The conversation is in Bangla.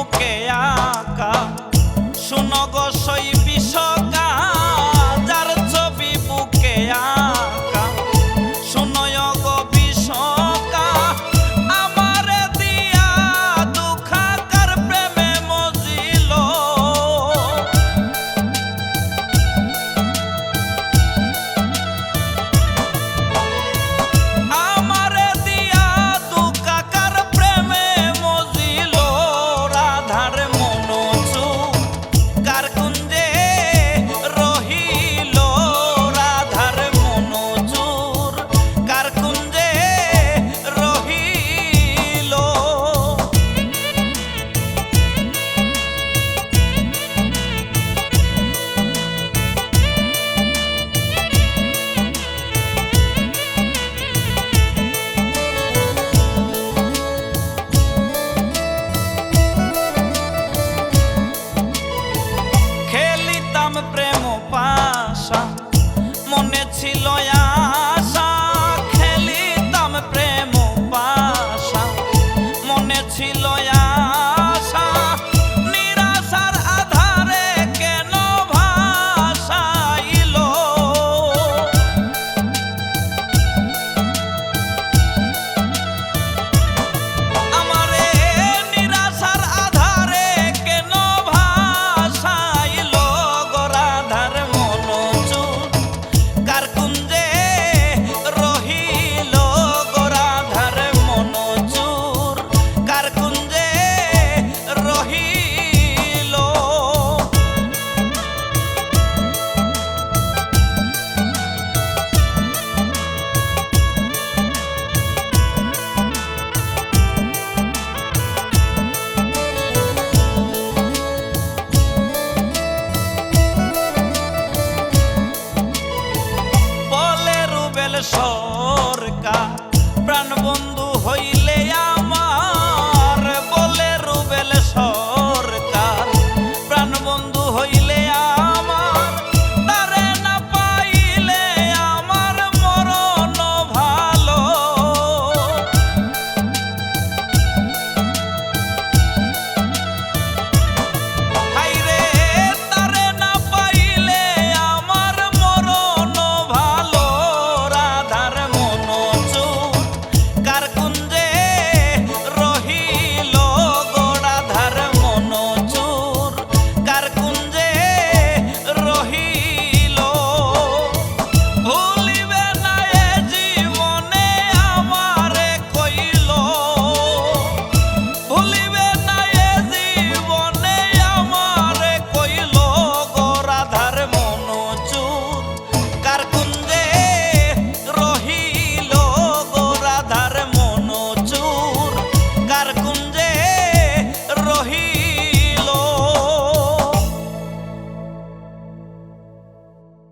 বুকে আঁকা। শুনগ শৈব প্রেম পাশা মনে ছিল আশা খেলিতাম প্রেম পাশা মনে ছিল সরকার প্রাণবন্ধু হইল